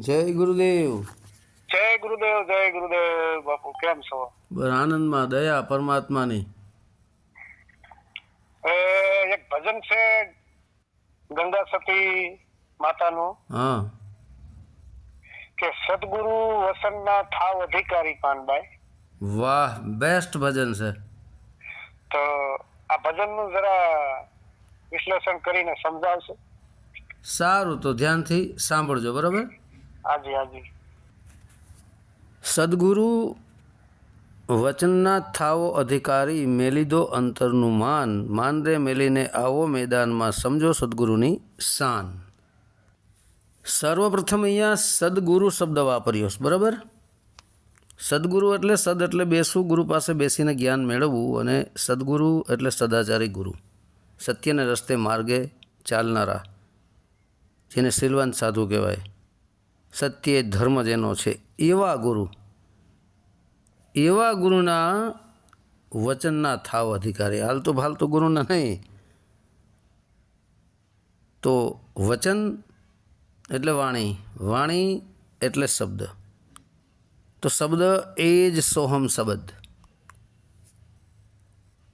જય ગુરુદેવ. જય ગુરુદેવ જય ગુરુદેવ બાપુ કેમ છો? આનંદ આનંદમાં દયા પરમાત્માની. એક ભજન છે ગંગા સતી માતાનું. હા. કે સદગુરુ વસનના થાવ અધિકારી પાનભાઈ વાહ બેસ્ટ ભજન છે. તો આ ભજનનું જરા વિશ્લેષણ કરીને સમજાવશો? સારું તો ધ્યાનથી સાંભળજો બરાબર? હાજી સદગુરુ, વચનના થાવો અધિકારી મેલીદો અંતરનું માન. માન રે મેલીને આવો મેદાનમાં, સમજો સદગુરુની શાન. સર્વપ્રથમ અહીંયા સદગુરુ શબ્દ વાપર્યો બરાબર? સદગુરુ એટલે સદ એટલે બેસવું, ગુરુ પાસે બેસીને જ્ઞાન મેળવવું અને સદગુરુ એટલે સદાચારી ગુરુ. સત્યને રસ્તે માર્ગે ચાલનારા, જેને શીલવાન સાધુ કહેવાય. સત્ય ધર્મ જેનો છે. એવા ગુરુ, એવા ગુરુના વચનના થાવ અધિકારી. હાલ તો હાલ ગુરુના નહીં. તો વચન એટલે વાણી. વાણી એટલે શબ્દ. તો શબ્દ એ જ સોહમ શબ્દ.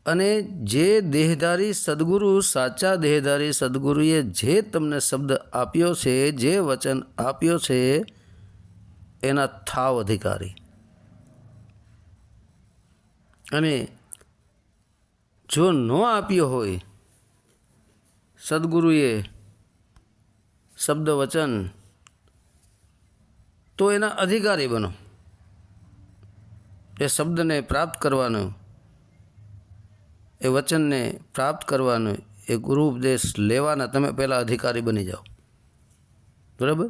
અને જે દેહધારી સદગુરુ, સાચા દેહધારી સદગુરુએ જે તમને શબ્દ આપ્યો છે, જે વચન આપ્યો છે, એના થાવ અધિકારી. અને જો ન આપ્યો હોય, સદગુરુએ શબ્દ વચન, તો એના અધિકારી બનો. એ શબ્દને પ્રાપ્ત કરવાનો એ વચનને પ્રાપ્ત કરવાનો એ ગુરુ ઉપદેશ લેવાના તમે પહેલાં અધિકારી બની જાઓ. બરાબર?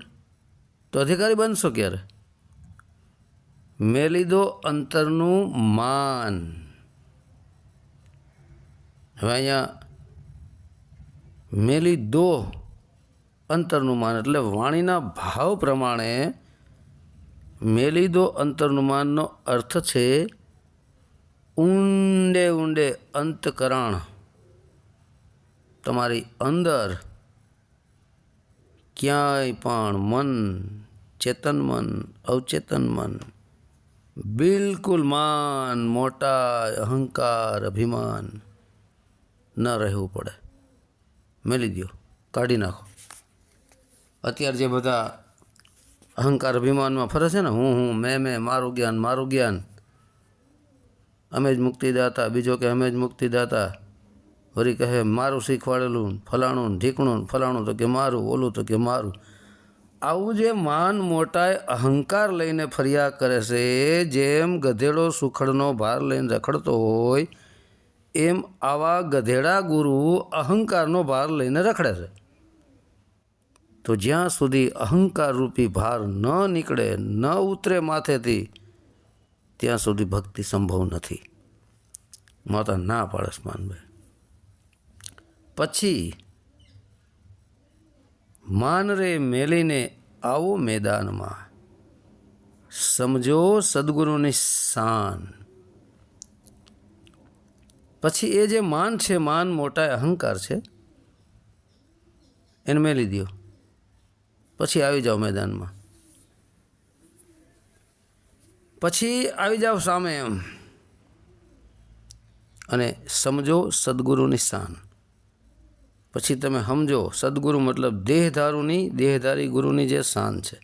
તો અધિકારી બનશો ક્યારે? મેં લીધો અંતરનું માન. હવે અહીંયા મેં લીધો અંતરનું માન એટલે વાણીના ભાવ પ્રમાણે મેં લીધો અંતરનું માનનો અર્થ છે ઊંડે ઊંડે અંતકરણ તમારી અંદર ક્યાંય પણ મન, ચેતન મન, અવચેતન મન, બિલકુલ માન, મોટા અહંકાર, અભિમાન ન રહેવું પડે. મેલી દો કાઢી નાખો. અત્યારે જે બધા અહંકાર, અભિમાનમાં ફરે છે ને, હું હું, મેં મેં, મારું જ્ઞાન મારું જ્ઞાન અમે જ મુક્તિદાતા, બીજો કે અમે જ મુક્તિદાતા. વરી કહે, મારું શીખવાડેલું ફલાણું ઢીકણું ફલાણું તો કે મારું, ઓલું તો કે મારું. આવું જે માન મોટાએ અહંકાર લઈને ફરિયાદ કરે છે, જેમ ગધેડો સુખડનો ભાર લઈને રખડતો હોય, એમ આવા ગધેડા ગુરુ અહંકારનો ભાર લઈને રખડે છે. તો જ્યાં સુધી અહંકાર રૂપી ભાર ન નીકળે, ન ઉતરે માથેથી ત્યાં સુધી ભક્તિ સંભવ નથી. માતા ના પાડસ માનભાઈ પછી માન રે મેલીને આવો મેદાનમાં. સમજો સદગુરુની શાન. પછી એ જે માન છે, માન મોટા અહંકાર છે, એને મેલી દો પછી આવી જાઓ મેદાનમાં. પછી આવી જાઓ સામે એમ. અને સમજો સદગુરુની શાન. પછી તમે સમજો, સદગુરુ મતલબ દેહધારુની, દેહધારી ગુરુની જે શાન છે.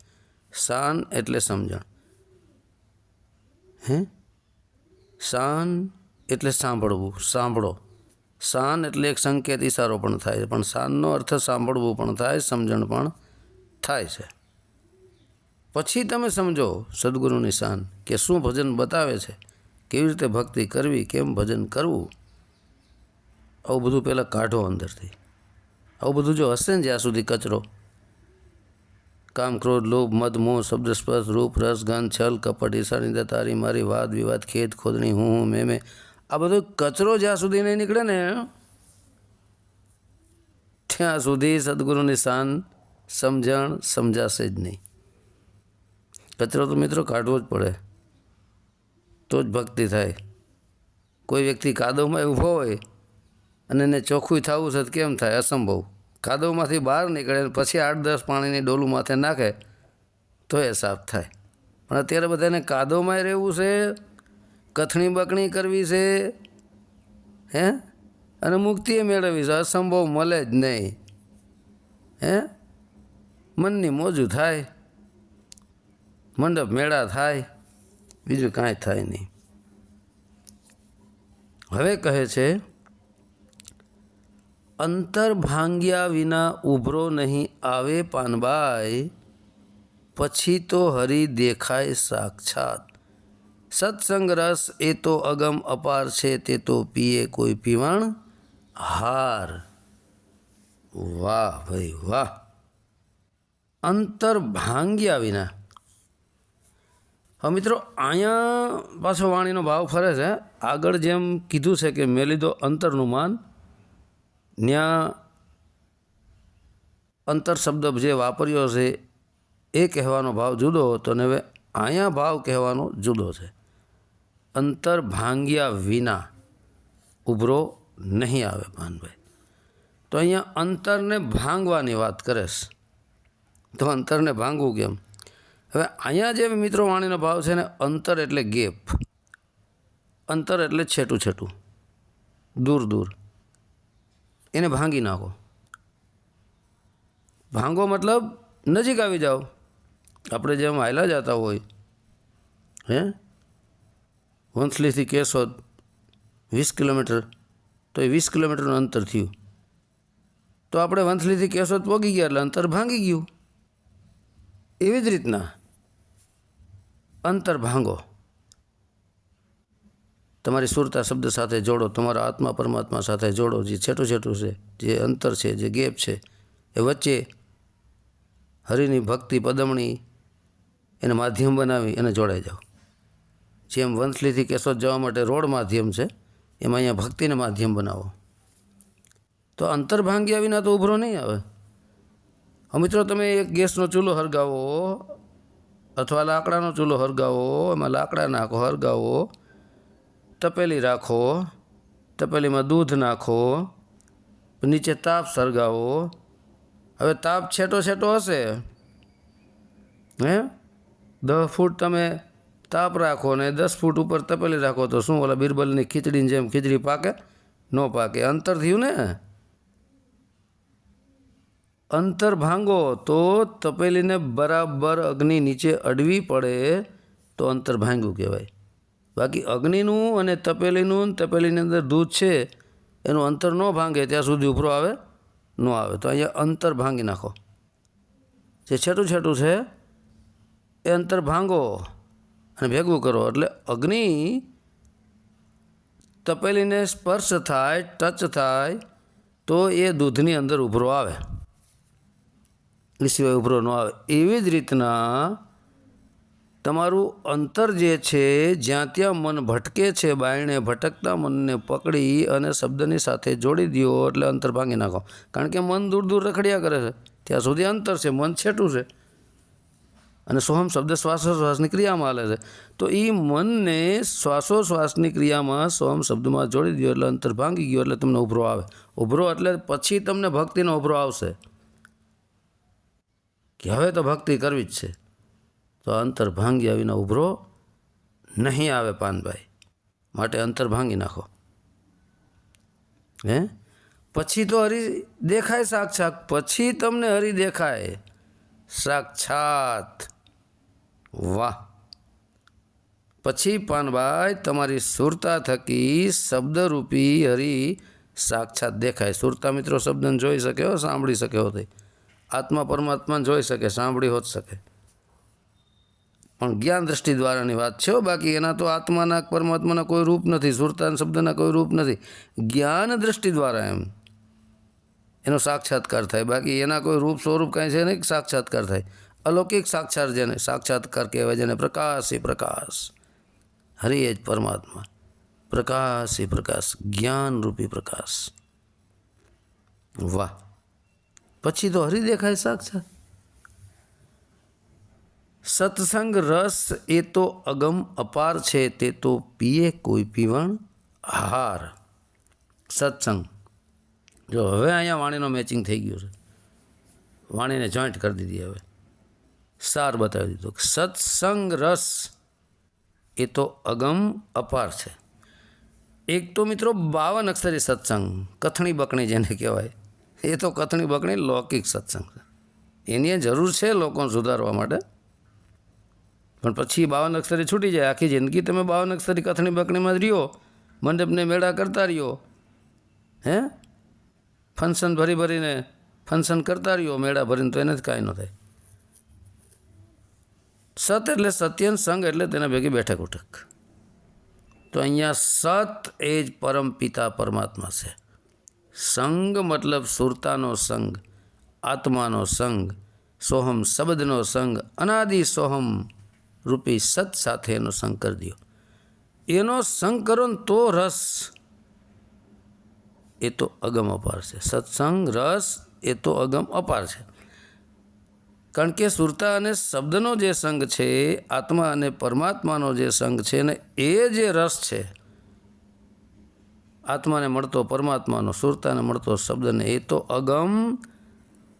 શાન એટલે સમજણ. હે? શાન એટલે સાંભળવું, સાંભળો. શાન એટલે એક સંકેત ઈશારો પણ થાય છે, પણ શાનનો અર્થ સાંભળવું પણ થાય, સમજણ પણ થાય છે. પછી તમે સમજો સદગુરુની શાન કે શું ભજન બતાવે છે, કેવી રીતે ભક્તિ કરવી, કેમ ભજન કરવું? આવું બધું પહેલાં કાઢો અંદરથી. આવું બધું જો હશે ને જ્યાં સુધી કચરો. કામ, ક્રોધ, લોભ, મદ, મોહ, શબ્દ, સ્પર્શ, રૂપ, રસ, ગંધ, છલ, કપટ ઈશાની તારી, મારી, વાદ, વિવાદ ખેત ખોદણી, હું હું, મેં મેં, આ બધો કચરો જ્યાં સુધી નહીં નીકળે ને, ત્યાં સુધી સદગુરુની શાન સમજણ સમજાશે જ નહીં. કચરો તો મિત્રો કાઢવો જ પડે. તો જ ભક્તિ થાય. કોઈ વ્યક્તિ કાદવમાં ઊભો હોય અને એને ચોખ્ખું થવું છે કેમ થાય? અસંભવ. કાદવમાંથી બહાર નીકળે પછી આઠ દસ પાણીની ડોલું માથે નાખે તો એ સાફ થાય. પણ અત્યારે બધાને કાદવમાં રહેવું છે, કથણી બકણી કરવી છે, હે? અને મુક્તિએ મેળવવી છે. અસંભવ મળે જ નહીં. હે? મનની મોજું થાય. મંડપ મેળા થાય, બીજું કાંઈ થાય નહીં. હવે કહે છે, અંતર ભાંગ્યા વિના ઉભરો નહીં આવે પાનબાઈ, પછી તો હરી દેખાય સાક્ષાત. સત્સંગ રસ એ તો અગમ અપાર છે, તે તો પીએ કોઈ પીવાણ હાર. વાહ ભાઈ વાહ. અંતર ભાંગ્યા વિના હવે મિત્રો, અહીંયા પાછો વાણીનો ભાવ ફરે છે. આગળ જેમ કીધું છે કે મેં લીધો અંતરનું માન ત્યાં અંતર શબ્દ જે વાપર્યો છે એ કહેવાનો ભાવ જુદો હતો ને હવે અહીંયા ભાવ કહેવાનો જુદો છે. અંતર ભાંગ્યા વિના ઉભરો નહીં આવે ભાનભાઈ. તો અહીંયા અંતરને ભાંગવાની વાત કરે છે. તો અંતરને ભાંગવું કેમ? હવે અહીંયા જે મિત્રો વાણીનો ભાવ છે ને, અંતર એટલે ગેપ. અંતર એટલે છેટું છેટું. દૂર દૂર. એને ભાંગી નાખો. ભાંગો મતલબ નજીક આવી જાઓ. આપણે જેમ હાયલા જતા હોય, હે? વંથલીથી કેશોદ વીસ કિલોમીટર. તો એ વીસ કિલોમીટરનું અંતર થયું. તો આપણે વંથલીથી કેશોદ પહોંચી ગયા એટલે અંતર ભાંગી ગયું. એવી જ રીતના. અંતર ભાંગો. તમારી સુરતા શબ્દ સાથે જોડો, તમારા આત્મા પરમાત્મા સાથે જોડો, જે છેટું છેટું છે, જે અંતર છે, જે ગેપ છે, એ વચ્ચે હરિની ભક્તિ પદમણી એને માધ્યમ બનાવી અને જોડાઈ જાઓ. જેમ વંથલીથી કેશોદ જવા માટે રોડ માધ્યમ છે, એમાં અહીંયા ભક્તિને માધ્યમ બનાવો. તો અંતર ભાંગ્યા વિના તો ઉભરો નહીં આવે. મિત્રો તમે એક ગેસનો ચૂલો હરગાવો. અથવા લાકડાનો ચૂલો હરગાવો, એમાં લાકડા નાખો, હરગાવો. તપેલી રાખો, તપેલીમાં દૂધ નાખો, નીચે તાપ સળગાવો. હવે તાપ છેટો છેટો હશે. હે? દસ ફૂટ તમે તાપ રાખો ને દસ ફૂટ ઉપર તપેલી રાખો તો શું ઓલા બિરબલની ખીચડીની જેમ ખીચડી પાકે? ન પાકે. અંતર થયું ને? અંતર ભાંગો તો તપેલીને બરાબર અગ્નિ નીચે અડવી પડે તો અંતર ભાંગ્યું કહેવાય. બાકી અગ્નિનું અને તપેલીનું તપેલીની અંદર દૂધ છે, એનું અંતર ન ભાંગે, ત્યાં સુધી ઉભરો આવે, ન આવે. તો અહીંયા અંતર ભાંગી નાખો. જે છેટું છેટું છે, એ અંતર ભાંગો અને ભેગું કરો. એટલે અગ્નિ તપેલીને સ્પર્શ થાય, ટચ થાય, તો એ દૂધની અંદર ઉભરો આવે. એ સિવાય ઉભરો ન આવે. એવી જ રીતના તમારું અંતર જે છે, જ્યાં ત્યાં મન ભટકે છે, બાયણે ભટકતા મનને પકડી અને શબ્દની સાથે જોડી દો એટલે અંતર ભાંગી નાખો. કારણ કે મન દૂર દૂર રખડ્યા કરે છે. ત્યાં સુધી અંતર છે, મન છેટું છે. અને સોહમ શબ્દ શ્વાસોશ્વાસની ક્રિયામાં હાલે છે. તો એ મનને શ્વાસોશ્વાસની ક્રિયામાં સોહમ શબ્દમાં જોડી દો એટલે અંતર ભાંગી ગયો એટલે તમને ઉભરો આવે. ઉભરો એટલે પછી તમને ભક્તિનો ઉભરો આવશે. કે હવે તો ભક્તિ કરવી જ છે. તો અંતર ભાંગી આવીને ઉભરો, નહીં આવે પાનભાઈ. માટે અંતર ભાંગી નાખો. હે? પછી તો હરી દેખાય સાક્ષાત. પછી તમને હરી દેખાય. સાક્ષાત. વાહ. પછી પાનભાઈ તમારી સુરતા થકી શબ્દરૂપી હરી સાક્ષાત દેખાય. સુરતા મિત્રો શબ્દને જોઈ શકે સાંભળી શકે હો તે. આત્મા પરમાત્માને જોઈ શકે, સાંભળી હોત શકે. પણ જ્ઞાન દ્રષ્ટિ દ્વારાની વાત છે હો. બાકી, એના તો આત્માના પરમાત્માના કોઈ રૂપ નથી સુરતા શબ્દના કોઈ રૂપ નથી. જ્ઞાન દ્રષ્ટિ દ્વારા એમ. એનો સાક્ષાત્કાર થાય. બાકી એના કોઈ રૂપ સ્વરૂપ કાંઈ છે નહીં કે સાક્ષાત્કાર થાય. અલૌકિક સાક્ષાત જેને, સાક્ષાત્કાર કહેવાય જેને પ્રકાશ એ પ્રકાશ. હરિ એ જ પરમાત્મા. પ્રકાશ એ પ્રકાશ જ્ઞાન રૂપી પ્રકાશ. વાહ. પછી તો હરી દેખાય સાક્ષાત સત્સંગ રસ એ તો અગમ અપાર છે, તે તો પીએ કોઈ પીવણ હાર સત્સંગ. જો હવે અહીંયા વાણીનો મેચિંગ થઈ ગયું છે. વાણીને જોઈન્ટ કરી દીધી હવે. સાર બતાવી દીધો. સત્સંગ રસ એ તો અગમ અપાર છે. એક તો મિત્રો બાવન અક્ષરી સત્સંગ, કથણી બકણી જેને કહેવાય. એ તો કથણી બકણી લૌકિક સત્સંગ છે. એની જરૂર છે લોકોને સુધારવા માટે. પણ પછી બાવન અક્ષરી છૂટી જાય. આખી જિંદગી તમે બાવન અક્ષરી કથણી બકણીમાં જ રહ્યો. મંડપને મેળા કરતા રહ્યો. હે? ફંક્શન ભરી ભરીને ફંક્શન કરતા રહ્યો. મેળા ભરીને તો એને જ કાંઈ ન થાય. સત એટલે સત્યન સંગ એટલે તેના ભેગી બેઠક ઉઠક. તો અહીંયા સત એ જ પરમ પિતા પરમાત્મા છે. સંગ મતલબ સુરતાનો સંગ, આત્માનો સંગ, સોહમ શબ્દનો સંગ, અનાદિ સોહમ રૂપી સત સાથે એનો સંગ કરી દો એનો સંગ કરો ને તો રસ, એ તો અગમ અપાર છે. સત્સંગ, રસ, એ તો અગમ અપાર છે. કારણ કે સુરતા અને શબ્દનો જે સંગ છે, આત્મા અને પરમાત્માનો જે સંગ છે ને, એ જે રસ છે આત્માને મળતો પરમાત્માનો સુરતાને મળતો શબ્દને, એ તો અગમ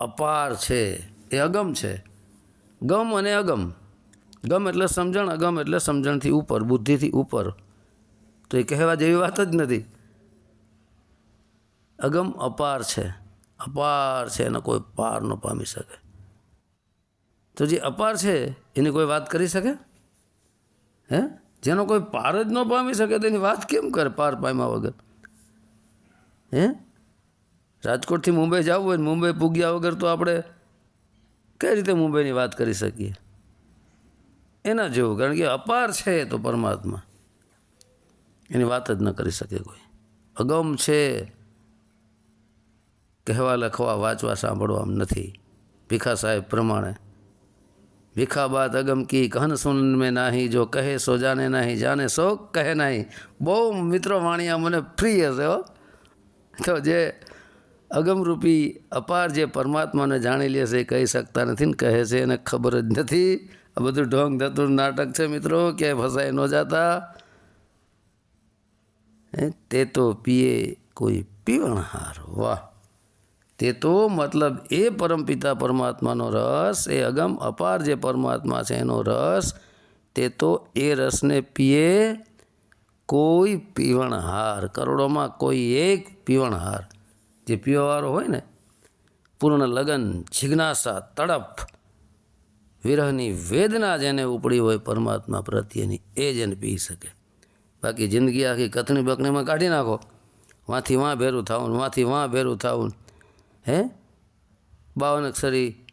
અપાર છે. એ અગમ છે. ગમ અને અગમ. ગમ એટલે સમજણ, અગમ એટલે સમજણથી ઉપર, બુદ્ધિથી ઉપર. તો એ કહેવા જેવી વાત જ નથી. અગમ અપાર છે. અપાર છે એને કોઈ પાર ન પામી શકે. તો જે અપાર છે, એની કોઈ વાત કરી શકે? હે? જેનો કોઈ પાર જ ન પામી શકે તેની વાત કેમ કરે પાર પામ્યા વગર? હે? રાજકોટથી મુંબઈ જવું હોય ને મુંબઈ પૂગ્યા વગર તો આપણે કઈ રીતે મુંબઈની વાત કરી શકીએ? એના જેવું, કારણ કે અપાર છે તો પરમાત્મા. એની વાત જ ન કરી શકે કોઈ. અગમ છે કહેવા, લખવા, વાંચવા, સાંભળવા આમ નથી. ભીખા સાહેબ પ્રમાણે. ભીખા બાત અગમ કી કહન સુન મેં નાહી, જો કહે સો જાને નાહી જાને સો કહે નાહી. બહુ મિત્રો વાણિયા મને પ્રિય છે હો. તો જે અગમરૂપી અપાર જે પરમાત્માને જાણી લે છે એ કહી શકતા નથી ને કહે છે એને ખબર જ નથી. આ બધું ઢોંગ ધતુર નાટક છે મિત્રો, ક્યાંય ફસાઈ ન જાતા. તે તો પીએ કોઈ પીવણહાર, વાહ. તે તો મતલબ એ પરમપિતા પરમાત્માનો રસ, એ અગમ અપાર જે પરમાત્મા છે એનો રસ, તે તો એ રસને પીએ કોઈ પીવણહાર, કરોડોમાં કોઈ એક પીવણહાર જે પીવાવાળો હોય ને, પૂર્ણ લગન, જિજ્ઞાસા, તડપ, વિરહની વેદના જેને ઉપડી હોય પરમાત્મા પ્રત્યેની, એ જ એને પી શકે. બાકી જિંદગી આખી કથણી બકણીમાં કાઢી નાખો. વાંથી વાં ભેરું થાવું વાંથી વાં ભેરું થાવું હે? બાવન અક્ષરી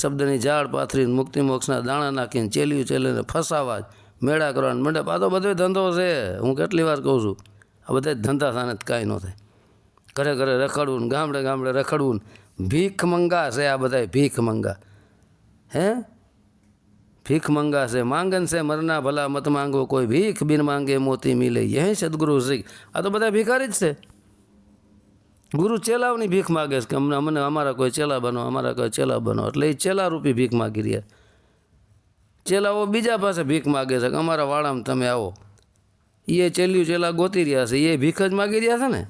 શબ્દની ઝાડ પાથરીને મુક્તિ મોક્ષના દાણા નાખીને ચેલ્યું ચેલીને ફસાવા જ. મેળા કરવાનો. મંડપ આ તો બધો ધંધો છે. હું કેટલી વાર કહું છું, આ બધા જ ધંધા થાને જ કાંઈ ન થાય. ઘરે ઘરે રખડવું ને ગામડે ગામડે રખડવું ને ભીખ મંગા છે આ બધા ભીખ મંગા. હે? ભીખ મંગા છે, માંગન છે મરના ભલા મત માંગો, કોઈ ભીખ બિન માંગે મોતી મિલે. યહી સદગુરુ શીખ આ તો બધા ભિખારી જ છે. ગુરુ ચેલાવની ભીખ માગે છે કે અમને અમને અમારા કોઈ ચેલા બનો, અમારા કોઈ ચેલા બનો. એટલે એ ચેલા રૂપી ભીખ માગી રહ્યા. ચેલાઓ બીજા પાસે ભીખ માગે છે કે અમારા વાળામાં તમે આવો. એ ચેલ્યું ચેલા ગોતી રહ્યા છે એ ભીખ જ માગી રહ્યા છે ને?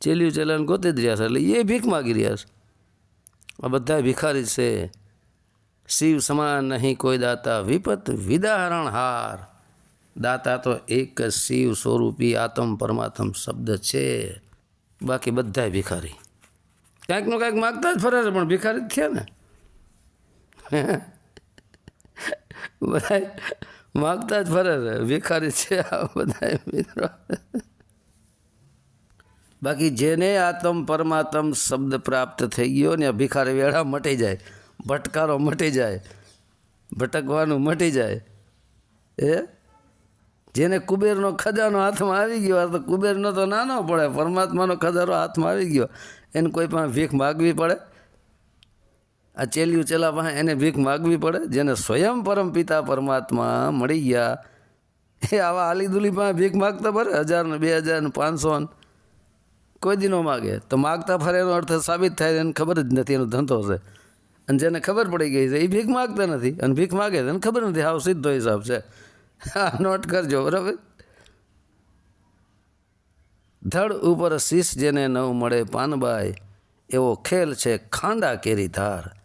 ચેલ્યું ચેલાને ગોતી જ રહ્યા છે, એટલે એ ભીખ માગી રહ્યા છે. આ બધા ભિખારી છે. શિવ સમાન નહીં કોઈ દાતા, વિપત વિદાહરણ હાર. દાતા તો એક જ શિવ સ્વરૂપી આત્મ પરમાત્મ શબ્દ છે. બાકી બધા ભિખારી. કાંઈકનું કાંઈક માગતા જ ફરે છે, પણ ભિખારી જ થયા ને? બધા માગતા જ ફરે છે. ભિખારી છે આ બધા મિત્રો. બાકી જેને આત્મ પરમાત્મ શબ્દ પ્રાપ્ત થઈ ગયો ને ભિખારી વેળા મટી જાય, ભટકારો મટી જાય, ભટકવાનું મટી જાય એ જેને કુબેરનો ખજાનો હાથમાં આવી ગયો તો કુબેરનો તો નાનો પડે, પરમાત્માનો ખજાનો હાથમાં આવી ગયો, એને કોઈ પણ ભીખ માગવી પડે? આ ચેલિયું ચેલા પાસે એને ભીખ માગવી પડે, જેને સ્વયં પરમ પિતા પરમાત્મા મળી ગયા. એ આવા આલીદુલી પાસે ભીખ માગતા ભરે, હજાર ને બે હજાર ને પાંચસો કોઈ દી ન માગે. તો માગતા ફરે એનો અર્થ સાબિત થાય એને ખબર જ નથી, એનો ધંધો છે. અને જેને ખબર પડી ગઈ છે, એ ભીખ માગતા નથી. અને ભીખ માગે છે, એને ખબર નથી આવો સીધો હિસાબ છે. હા, નોટ કરજો, બરાબર? ધડ ઉપર શીશ જેને નવ મળે પાનબાઈ, એવો ખેલ છે ખાંડા કેરી ધાર.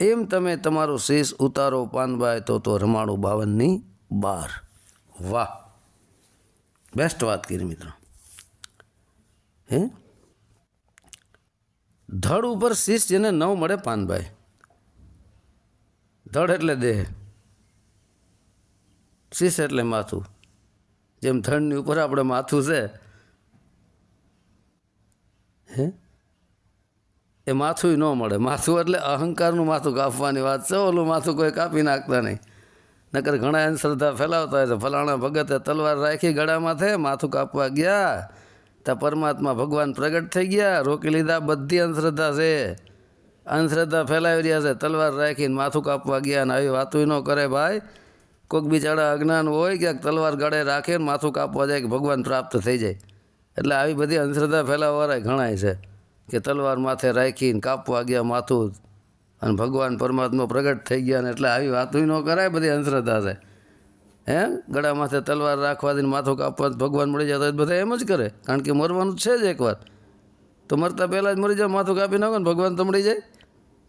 એમ તમે તમારું શીશ ઉતારો પાનભાઈ તો તો રમાડું બાવનની બાર. વાહ. બેસ્ટ વાત કરી મિત્રો. હે? ધડ ઉપર શીશ જેને ન મળે પાનભાઈ ધડ એટલે દેહ. શીશ એટલે માથું. જેમ ધડની ઉપર આપણે માથું છે. હે? એ માથું ન મળે. માથું એટલે અહંકારનું માથું કાપવાની વાત છે. ઓલું માથું કોઈ કાપી નાખતા નહીં. નકર ઘણા અંધશ્રદ્ધા ફેલાવતા હોય છે. ફલાણા ભગતે તલવાર રાખી ગળામાં માથું કાપવા ગયા. ત્યાં પરમાત્મા ભગવાન પ્રગટ થઈ ગયા. રોકી લીધા, બધી અંધશ્રદ્ધા છે. અંધશ્રદ્ધા ફેલાવી રહ્યા છે. તલવાર રાખીને માથું કાપવા ગયા અને આવી વાતું ન કરે ભાઈ. કોઈક બિચારા અજ્ઞાન હોય, ક્યાંક તલવાર ગળે રાખે ને માથું કાપવા જાય કે ભગવાન પ્રાપ્ત થઈ જાય. એટલે આવી બધી અંધશ્રદ્ધા ફેલાવવાળા ઘણાય છે. કે તલવાર માથે રાખીને કાપવા ગયા માથું અને ભગવાન પરમાત્મા પ્રગટ થઈ ગયા ને એટલે આવી વાતું ન કરાય બધી અંધશ્રદ્ધા છે. હે? ગળા માથે તલવાર રાખવાથી માથું કાપવા ભગવાન મળી જતા હોય તો બધા એમ જ કરે. કારણ કે મરવાનું છે જ એકવાર તો મરતા પહેલાં જ મરી જાય, માથું કાપી નાખો ને ભગવાન તો મળી જાય.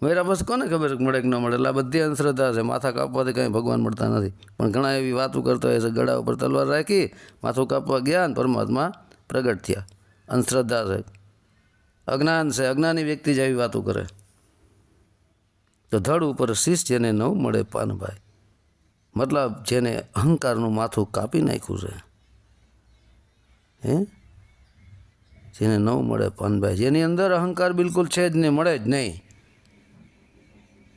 મેરા બસ કોને ખબર મળે કે ન મળે? એટલે આ બધી અંધશ્રદ્ધા છે. માથા કાપવાથી કંઈ ભગવાન મળતા નથી. પણ ઘણા એવી વાતો કરતા હોય છે. ગળા ઉપર તલવાર રાખી, માથું કાપવા ગયા અને પરમાત્મા પ્રગટ થયા. અંધશ્રદ્ધા છે. અજ્ઞાન છે, અજ્ઞાની વ્યક્તિ જ આવી વાતો કરે. તો ધડ ઉપર શીશ જેને ન મળે પાનભાઈ, મતલબ જેને અહંકારનું માથું કાપી નાખ્યું છે, હે? જેને ન મળે પાનભાઈ, જેની અંદર અહંકાર બિલકુલ છે જ નહીં મળે જ નહીં.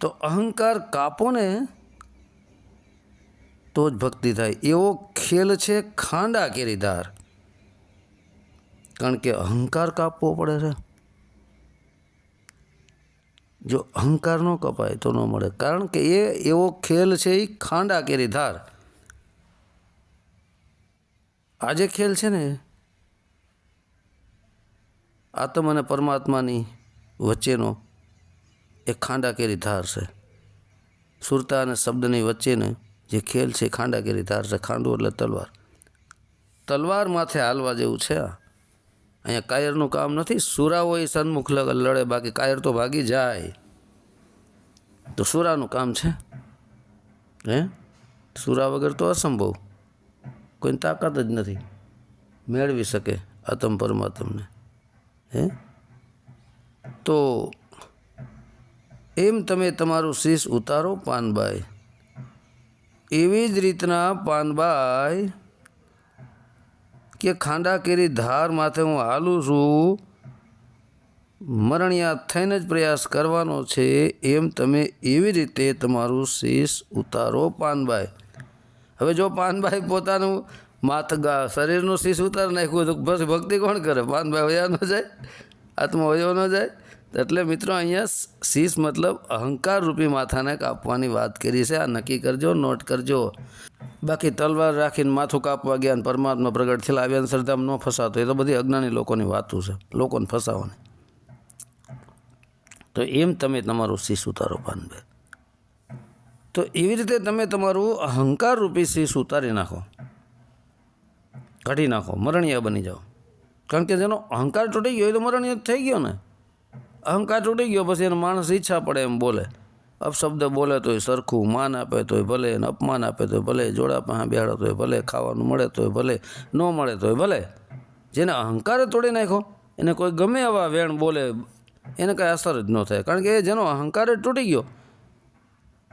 તો અહંકાર કાપો ને, તો જ ભક્તિ થાય. એવો ખેલ છે ખાંડા કેરીધાર. કારણ કે અહંકાર કાપવો પડે છે. જો અહંકાર ન કપાય તો ન મળે. કારણ કે એ એવો ખેલ છે એ ખાંડા કેરી ધાર. આ જે ખેલ છે ને આત્મ અને પરમાત્માની વચ્ચેનો એ ખાંડા કેરી ધાર છે. સુરતા અને શબ્દની વચ્ચેને જે ખેલ છે ખાંડા કેરી ધાર છે. ખાંડું એટલે તલવાર. તલવાર માથે હાલવા જેવું છે આ. અહીંયા કાયરનું કામ નથી. સુરાઓ એ સન્મુખ લડે, બાકી કાયર તો ભાગી જાય. તો સુરાનું કામ છે? હે? સુરા વગર તો અસંભવ. કોઈની તાકાત જ નથી. મેળવી શકે આતમ પરમાત્મને. હે? તો એમ તમે તમારું શીશ ઉતારો, પાનબાઈ. એવી જ રીતના પાનબાઈ કે ખાંડા કેરી ધાર માથે હું હાલું છું? મરણિયા થઈને જ પ્રયાસ કરવાનો છે. એમ તમે એવી રીતે તમારું શીશ ઉતારો પાનભાઈ હવે જો પાનભાઈ પોતાનું માથગા શરીરનું શીશ ઉતાર નાખ્યું તો બસ ભક્તિ કોણ કરે? પાનભાઈ વયા ન જાય? આત્મા વયો ન જાય? એટલે મિત્રો અહીંયા શીશ મતલબ અહંકાર રૂપી માથાને કાપવાની વાત કરી છે. આ નક્કી કરજો નોટ કરજો. બાકી તલવાર રાખીને માથું કાપવા ગયા અને પરમાત્મા પ્રગટ થયેલા આવ્યા શ્રદ્ધામાં ન ફસાતો એ તો બધી અજ્ઞાની લોકોની વાતો છે. લોકોને ફસાવાની. તો એમ તમે તમારું શીશ ઉતારો પાનભાઈ તો એવી રીતે તમે તમારું અહંકાર રૂપી શીશ ઉતારી નાખો. કાઢી નાખો. મરણીય બની જાઓ. કારણ કે જેનો અહંકાર તૂટી ગયો એ તો મરણીય થઈ ગયો ને. અહંકાર તૂટી ગયો, પછી એને માણસ ઈચ્છા પડે એમ બોલે. અપશબ્દ બોલે તોય સરખું, માન આપે તોય ભલે, એને અપમાન આપે તોય ભલે, જોડા પાસે બેહાડો તોય ભલે, ખાવાનું મળે તોય ભલે, ન મળે તોય ભલે. જેને અહંકાર તોડી નાખ્યો, એને કોઈ ગમે એવા વેણ બોલે, એને કાંઈ અસર જ ન થાય. કારણ કે એ જેનો અહંકાર જ તૂટી ગયો,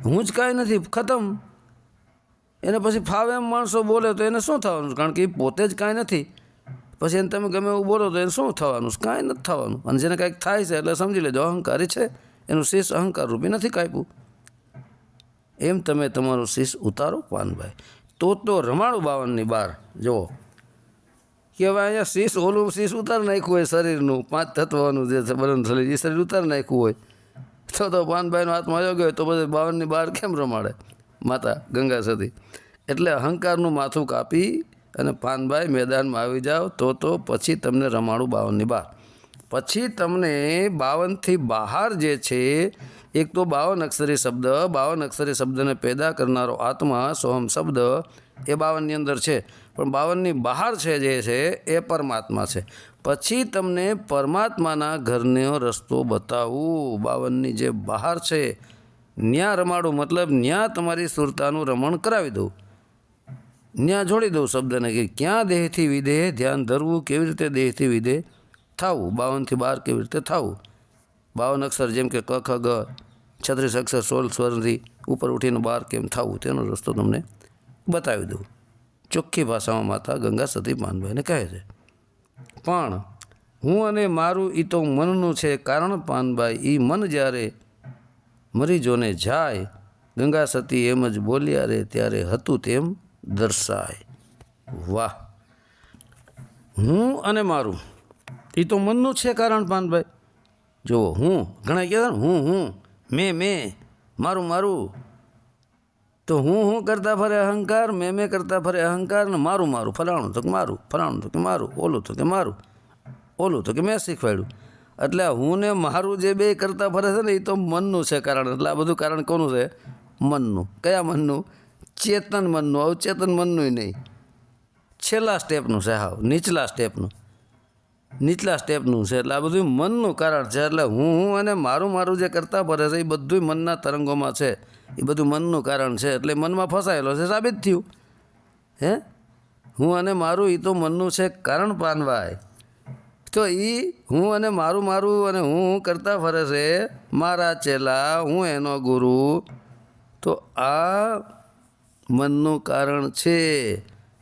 હું જ કાંઈ નથી, ખતમ. એને પછી ફાવે એમ માણસો બોલે તો એને શું થવાનું? કારણ કે એ પોતે જ કાંઈ નથી. પછી એને તમે ગમે એવું બોલો તો એને શું થવાનું? કાંઈ નથી થવાનું. અને જેને કાંઈક થાય છે એટલે સમજી લેજો, અહંકારી છે. એનું શીશ અહંકાર રૂપી નથી કાપ્યું. એમ તમે તમારું શીશ ઉતારો, પાનભાઈ. તો તો રમાડું બાવનની બાર. જુઓ. કે હવે અહીંયા શીશ ઓલું શીશ ઉતારી નાખ્યું હોય શરીરનું. પાંચ તત્વનું જે છે બલન થયેલું એ શરીર ઉતારી નાખ્યું હોય. તો તો પાનભાઈનો હાથમાં આવ્યો ગયો તો પછી બાવનની બહાર કેમ રમાડે? માતા ગંગા સતી. એટલે અહંકારનું માથું કાપી અને પાનભાઈ મેદાનમાં આવી જાઓ તો તો પછી તમને રમાડું બાવનની બાર. પછી તમને બાવનથી બહાર જે છે, એક તો બાવન અક્ષરી શબ્દ, બાવન અક્ષરી શબ્દને પેદા કરનારો આત્મા સોહમ શબ્દ એ બાવનની અંદર છે. પણ બાવનની બહાર છે જે છે, એ પરમાત્મા છે. પછી તમને પરમાત્માના ઘરનો રસ્તો બતાવું. બાવનની જે બહાર છે, ન્યા રમાડું મતલબ ન્યા તમારી સુરતાનું રમણ કરાવી દઉં. ન્યા જોડી દઉં શબ્દને કે ક્યાં દેહથી વિધેહ ધ્યાન ધરવું, કેવી રીતે દેહથી વિધે? થવું, બાવનથી બાર કેવી રીતે થવું? બાવન અક્ષર જેમ કે ક, ખ, ગ, છત્રીસ અક્ષર, સોળ સ્વરથી ઉપર ઉઠીને બાર કેમ થવું, તેનો રસ્તો તમને બતાવી દઉં. ચોખ્ખી ભાષામાં માતા ગંગા સતી પાનભાઈને કહે છે. પણ હું અને મારું એ તો મનનું છે કારણ પાનભાઈ એ મન જ્યારે મરીજોને જાય, ગંગા સતી એમ જ બોલ્યા રે, ત્યારે હતું તેમ દર્શાય. વાહ. હું અને મારું. એ તો મનનું છે કારણ પાનભાઈ. જુઓ, હું. ઘણા કહેતા ને, હું હું. મેં મેં. મારું મારું. તો હું હું કરતા ફરે અહંકાર, મેં મેં કરતા ફરે અહંકાર ને મારું મારું. ફલાણું તો કે મારું, ફલાણું તો કે મારું, ઓલું તો કે મારું. ઓલું તો કે મેં શીખવાડ્યું. એટલે હું ને મારું જે બે કરતા ફરે છે ને એ તો મનનું છે કારણ. એટલે આ બધું કારણ કોનું છે? મનનું. કયા મનનું? ચેતન મનનું, અવચેતન મનનું નહીં. છેલ્લા સ્ટેપનું છે હાવ, નીચલા સ્ટેપનું. નીચલા સ્ટેપનું છે, એટલે આ બધું મનનું કારણ છે, એટલે હું હું અને મારું મારું જે કરતા ફરે છે, એ બધું મનના તરંગોમાં છે. એ બધું મનનું કારણ છે, એટલે મનમાં ફસાયેલો છે, સાબિત થયું. હે? હું અને મારું એ તો મનનું છે કારણ પાનવાય. તો એ હું અને મારું મારું અને હું હું કરતા ફરે છે, મારા ચેલા, હું એનો ગુરુ. તો આ મનનું કારણ છે.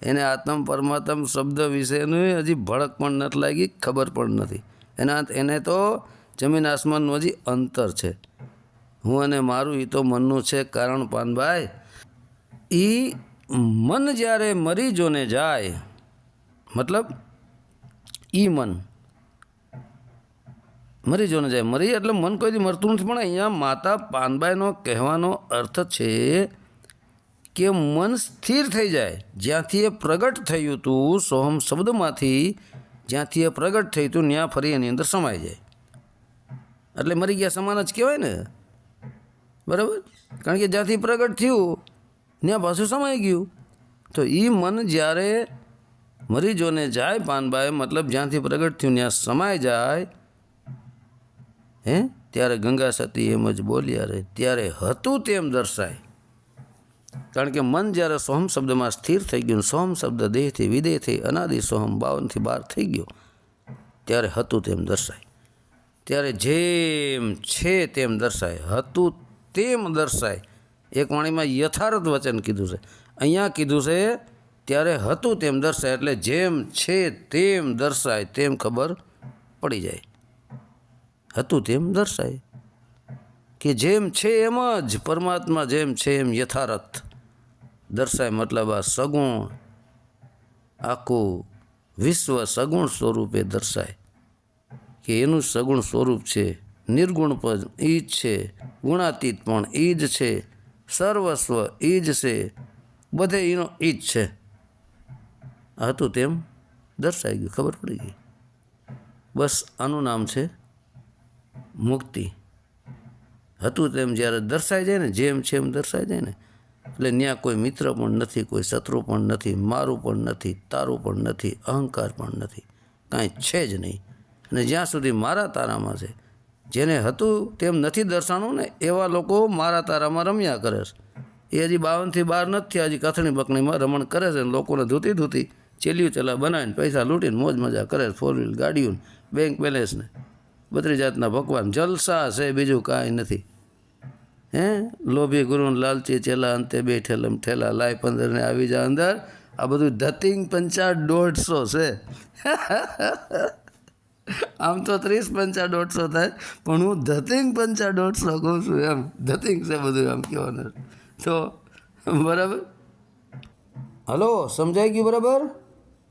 એને આત્મ પરમાત્મ શબ્દ વિશેનું હજી ભડક પણ નથી લાગી, ખબર પણ નથી. એના એને તો જમીન આસમાનનું હજી અંતર છે. હું અને મારું એ તો મનનું છે, કારણ પાનભાઈ. એ મન જ્યારે મરીજોને જાય, મતલબ ઈ મન. મરીજોને જાય. મરી એટલે મન કોઈથી મરતું નથી, પણ અહીંયા માતા પાનબાઈનો કહેવાનો અર્થ છે કે મન સ્થિર થઈ જાય. જ્યાંથી એ પ્રગટ થયું હતું સોહમ શબ્દમાંથી, જ્યાંથી એ પ્રગટ થયું હતું ત્યાં ફરી એની અંદર સમાઈ જાય. એટલે મરી ગયા સમાન જ કહેવાય ને? બરાબર? કારણ કે જ્યાંથી પ્રગટ થયું ત્યાં પાછું સમાઈ ગયું. તો એ મન જ્યારે મરીજોને જાય પાનબાઈ મતલબ જ્યાંથી પ્રગટ થયું ત્યાં સમાઈ જાય, હે? ત્યારે ગંગા સતી એમ જ બોલ્યા રે, ત્યારે હતું તેમ દર્શાય. કારણ કે મન જ્યારે સોહમ શબ્દમાં સ્થિર થઈ ગયું સોહમ શબ્દ દેહથી વિદેહથી અનાદિ સોહમ બાવનથી બહાર થઈ ગયો, ત્યારે હતું તેમ દર્શાય. ત્યારે જેમ છે તેમ દર્શાય, હતું તેમ દર્શાય. એક વાણીમાં યથાર્થ વચન કીધું છે. અહીંયા કીધું છે, ત્યારે હતું તેમ દર્શાય એટલે જેમ છે તેમ દર્શાય તેમ ખબર પડી જાય. હતું તેમ દર્શાય. કે જેમ છે એમ જ પરમાત્મા જેમ છે એમ યથાર્થ. દર્શાય મતલબ આ સગુણ આખું વિશ્વ સગુણ સ્વરૂપે દર્શાય. કે એનું સગુણ સ્વરૂપ છે, નિર્ગુણ પદ એ જ છે, ગુણાતીત પણ એ જ છે, સર્વસ્વ એ જ છે, બધે એનો એ જ છે. હતું તેમ દર્શાઈ ગયું, ખબર પડી ગઈ. બસ આનું નામ છે મુક્તિ. હતું તેમ જ્યારે દર્શાઈ જાય ને, જેમ છે એમ દર્શાઈ જાય ને. એટલે ત્યાં કોઈ મિત્ર પણ નથી, કોઈ શત્રુ પણ નથી, મારું પણ નથી, તારું પણ નથી, અહંકાર પણ નથી. કાંઈ છે જ નહીં. અને જ્યાં સુધી મારા તારામાં છે, જેને હતું તેમ નથી દર્શાણું ને, એવા લોકો મારા તારામાં રમ્યા કરે છે. એ હજી બાવનથી બાર નથી હજી કથણી બકણીમાં રમણ કરે છે લોકોને ધૂતી ધૂતી ચેલિયું ચલા બનાવીને પૈસા લૂંટીને મોજ મજા કરે છે ફોર વ્હીલ ગાડીઓને બેંક બેલેન્સને બત્રી જાતના ભગવાન જલસા છે, બીજું કાંઈ નથી. હે લોભી ગુરુ લાલચી ચેલા અંતે બે ઠેલમ ઠેલા લાય પંદર ને આવી જા અંદર આ બધું ધતિંગ પંચા દોઢસો છે આમ તો ત્રીસ પંચા દોઢસો થાય પણ હું ધતિંગ પંચા દોઢસો કહું છું એમ ધતિંગ છે બધું એમ કહેવાનું તો બરાબર હલો સમજાઈ ગયું બરાબર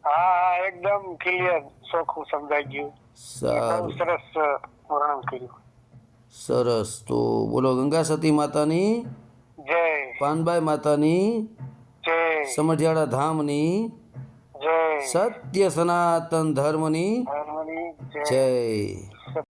હા હા એકદમ ક્લિયર ચોખ્ખું સમજાઈ ગયું બહુ સારું સરસ અ, વર્ણન કર્યું સરસ. તો બોલો ગંગા સતી માતાની જય. પાનબાઈ માતાની જય. સમરજાડા ધામની જય. સત્ય સનાતન ધર્મની જય. જય.